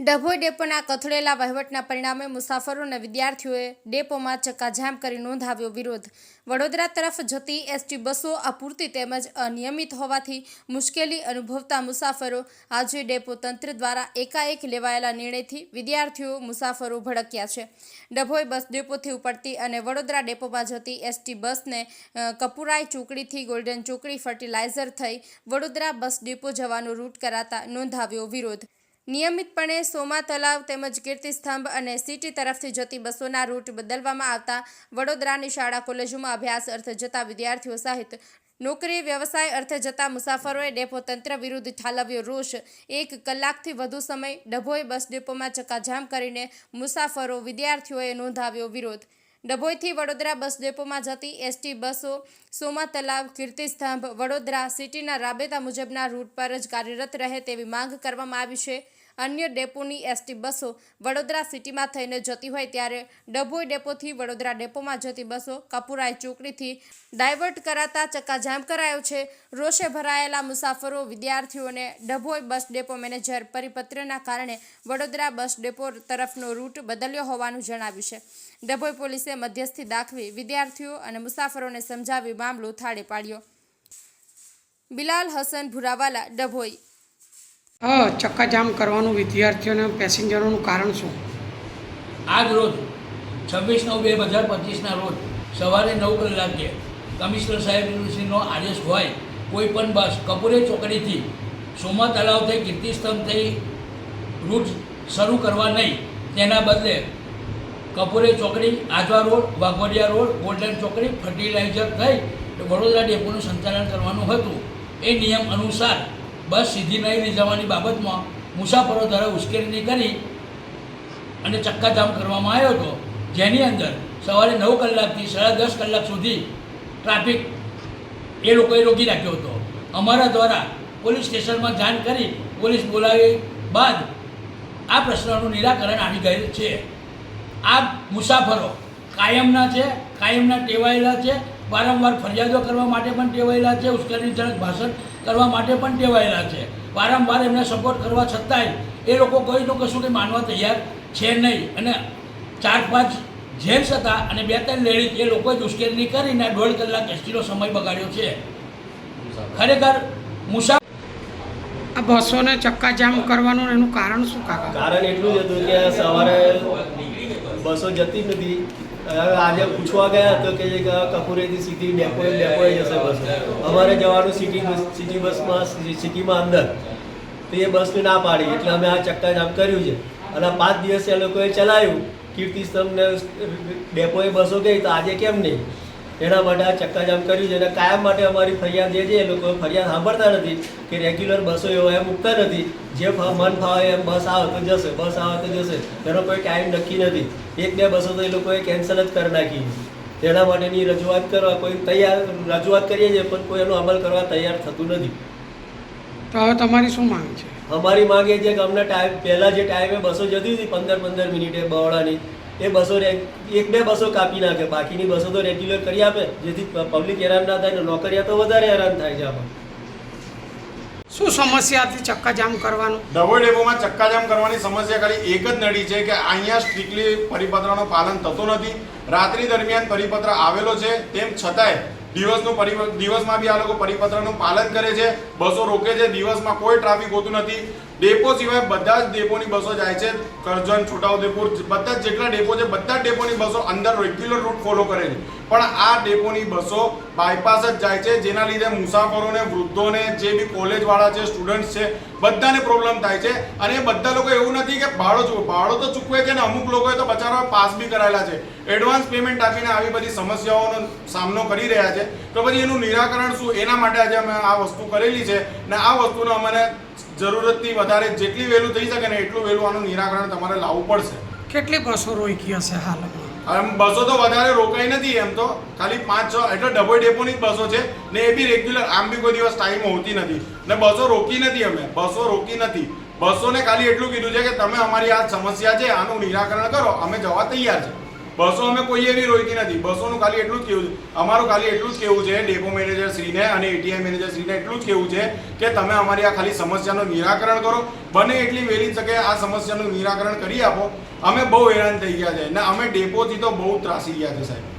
ડભોઈ ડેપોના કથળેલા વહીવટના પરિણામે મુસાફરો અને વિદ્યાર્થીઓએ ડેપોમાં ચક્કાજામ કરી નોંધાવ્યો વિરોધ. વડોદરા તરફ જતી એસટી બસો અપૂરતી તેમજ અનિયમિત હોવાથી મુશ્કેલી અનુભવતા મુસાફરો આજે ડેપો તંત્ર દ્વારા એકાએક લેવાયેલા નિર્ણયથી વિદ્યાર્થીઓ મુસાફરો ભડક્યા છે. ડભોઈ બસ ડેપોથી ઉપડતી અને વડોદરા ડેપોમાં જતી એસટી બસને કપુરાઈ ચોકડીથી ગોલ્ડન ચોકડી ફર્ટિલાઇઝર થઈ વડોદરા બસ ડેપો જવાનો રૂટ કરાતા નોંધાવ્યો વિરોધ. નિયમિતપણે સોમા તલાવ તેમજ કીર્તિસ્તંભ અને સિટી તરફથી જતી બસોના રૂટ બદલવામાં આવતા વડોદરાની શાળા કોલેજોમાં અભ્યાસ અર્થે જતા વિદ્યાર્થીઓ સહિત નોકરી, વ્યવસાય અર્થે જતા મુસાફરોએ ડેપો તંત્ર વિરુદ્ધ ઠાલવ્યો રોષ. એક કલાકથી વધુ સમય ડભોઈ બસ ડેપોમાં ચકાજામ કરીને મુસાફરો, વિદ્યાર્થીઓએ નોંધાવ્યો વિરોધ. ડભોઈથી વડોદરા બસ ડેપોમાં જતી એસટી બસો, સોમા તલાવ કીર્તિસ્તંભ, વડોદરા સિટીના રાબેતા મુજબના રૂટ પર જ કાર્યરત રહે તેવી માંગ કરવામાં આવી છે. અન્ય ડેપોની એસટી બસો વડોદરા સિટીમાં થઈને જતી હોય ત્યારે ડભોઈ ડેપોથી વડોદરા ડેપોમાં જતી બસો કપુરાઈ ચોકડીથી ડાયવર્ટ કરાતા ચક્કાજામ કરાયો છે. રોષે ભરાયેલા મુસાફરો વિદ્યાર્થીઓને ડભોઈ બસ ડેપો મેનેજર પરિપત્રના કારણે વડોદરા બસ ડેપો તરફનો રૂટ બદલ્યો હોવાનું જણાવ્યું છે. ડભોઈ પોલીસે મધ્યસ્થી દાખવી વિદ્યાર્થીઓ અને મુસાફરોને સમજાવી મામલો થાળે પાડ્યો. બિલાલ હસન ભુરાવાલા, ડભોઈ હા ચક્કાજામ કરવાનું વિદ્યાર્થીઓને પેસેન્જરોનું કારણ શું? આજ રોજ છવ્વીસ નવ બે હજાર પચીસના રોજ સવારે નવ કલાકે કમિશનર સાહેબશ્રીનો આદેશ હોય, કોઈ પણ બસ કપૂરે ચોકડીથી સોમા તળાવ થઈ કીર્તિસ્તંભ થઈ રૂટ શરૂ કરવા નહીં, તેના બદલે કપૂરે ચોકડી, Ajwa road, Waghodia road, golden ચોકડી, ફર્ટિલાઇઝર થઈ વડોદરા ડેપોનું સંચાલન કરવાનું હતું. એ નિયમ અનુસાર બસ સીધી નહીં લઈ જવાની બાબતમાં મુસાફરો દ્વારા ઉશ્કેરણી કરી અને ચક્કાજામ કરવામાં આવ્યો હતો. જેની અંદર સવારે નવ કલાકથી સાડા દસ કલાક સુધી ટ્રાફિક એ લોકોએ રોકી રાખ્યો હતો. અમારા દ્વારા પોલીસ સ્ટેશનમાં જાણ કરી પોલીસ બોલાવી બાદ આ પ્રશ્નનું નિરાકરણ આવી ગયેલ છે. આ મુસાફરો કાયમના છે, કાયમના ટેવાયેલા છે વારંવાર ફરિયાદો કરવા માટે પણ ટેવાયેલા છે ઉશ્કેરણીજનક ભાષણ કરવા માટે પણ ટેવાયેલા છે. વારંવાર એમને સપોર્ટ કરવા છતાંય એ લોકો કોઈનું કશું કંઈ માનવા તૈયાર છે નહીં અને ચાર પાંચ જેન્ટ્સ હતા અને બે ત્રણ લેડીઝ એ લોકોએ જ ઉશ્કેરણી કરીને દોઢ કલાક એસટીનો સમય બગાડ્યો છે. ખરેખર મુસા આ બસોને ચક્કાજામ કરવાનું એનું કારણ શું કારણ એટલું જ હતું કે સવારે બસો જતી નથી આજે પૂછવા ગયા તો કે જે કપૂરેથી સીધી ડેપોએ ડેપોએ જશે બસ. અમારે જવાનું સિટી સિટી બસમાં સિટીમાં અંદર. તો એ બસને ના પાડી. એટલે અમે આ ચક્કાજામ કર્યું છે. અને પાંચ દિવસે એ લોકોએ ચલાવ્યું. કીર્તિસ્તંભ ને ડેપોએ બસો ગઈ તો આજે કેમ નહીં? એના માટે આ ચક્કાજામ કર્યું છે અને કાયમ માટે અમારી ફરિયાદ જે છે એ લોકો ફરિયાદ સાંભળતા નથી કે રેગ્યુલર બસો એવો એમ મૂકતા નથી. જે મન ફાવે એમ બસ આવે તો જશે બસ આવે તો જશે. એનો કોઈ ટાઈમ નક્કી નથી. એક બે બસો તો એ લોકોએ કેન્સલ જ કરી નાખી તેના માટેની રજૂઆત કરવા કોઈ તૈયાર રજૂઆત કરીએ છીએ પણ કોઈ એનો અમલ કરવા તૈયાર થતું નથી. તો હવે તમારી શું માંગ છે? અમારી માંગ એ છે કે અમને ટાઈમ પહેલાં જે ટાઈમે બસો જતી હતી પંદર પંદર મિનિટે બહોળાની એ બસો એક બે બસો કાપી નાખે. બાકીની બસો તો રેગ્યુલર કરી આપે. જેથી પબ્લિક હેરાન ના થાય ને નોકરિયા તો વધારે હેરાન થાય છે આપણને શું સમસ્યા હતી ચક્કાજામ કરવાનું? ડભોઈ ડેપોમાં ચક્કાજામ કરવાની સમસ્યા ખાલી એક જ નડી છે કે અહીંયા સ્ટ્રિક્ટલી પરિપત્રનું પાલન થતું નથી. રાત્રિ દરમિયાન પરિપત્ર આવેલો છે. તેમ છતાંય દિવસનું દિવસમાં બી આ લોકો પરિપત્રનું પાલન કરે છે, બસો રોકે છે, દિવસમાં કોઈ ટ્રાફિક હોતું નથી. ડેપો સિવાય બધા જ ડેપોની બસો જાય છે. કરજણ, છોટાઉદેપુર બધા જેટલા ડેપો છે, બધા ડેપોની બસો અંદર રેગ્યુલર રૂટ ફોલો કરે છે. પણ આ ડેપોની બસો બાયપાસ જ જાય છે, જેના લીધે મુસાફરોને, વૃદ્ધોને, જે બી કોલેજવાળા છે સ્ટુડન્ટ્સ છે બધાને પ્રોબ્લેમ થાય છે. અને એ બધા લોકો એવું નથી કે ભાડો ચૂકવે ભાડો તો ચૂકવે છે ને અમુક લોકોએ તો બચારા પાસ બી કરાયેલા છે. એડવાન્સ પેમેન્ટ આપીને આવી બધી સમસ્યાઓનો સામનો કરી રહ્યા છે. તો પછી એનું નિરાકરણ શું? એના માટે આજે અમે આ વસ્તુ કરેલી છે ને આ વસ્તુનો અમને જરૂરતથી વધારે જેટલી વહેલું થઈ શકે ને એટલું વહેલું આનું નિરાકરણ તમારે લાવવું પડશે. કેટલી બસો રોકી હશે હાલમાં? આમ બસો તો વધારે રોકાઈ નથી એમ તો. ખાલી પાંચ છ, એટલે ડબલ ડેપોની જ બસો છે. ને એ બી રેગ્યુલર આમ બી કોઈ દિવસ ટાઈમ હોતી નથી. ને બસો રોકી નથી અમે. બસો રોકી નથી. બસોને ખાલી એટલું કીધું છે કે તમે અમારી આ સમસ્યા છે, આનું નિરાકરણ કરો. અમે જવા તૈયાર છે. બસો અમે કોઈ એવી રોકી નથી. બસોનું ખાલી એટલું જ કેવું છે. અમારું ખાલી એટલું જ કેવું છે, ડેપો મેનેજર શ્રીને અને એટીઆઈ મેનેજર શ્રીને એટલું જ કેવું છે કે તમે અમારી આ ખાલી સમસ્યાનું નિરાકરણ કરો. બને એટલી વહેલી શકે આ સમસ્યાનું નિરાકરણ કરી આપો. અમે બહુ હેરાન થઈ ગયા છે. ને અમે ડેપોથી તો બહુ ત્રાસી ગયા છે સાહેબ.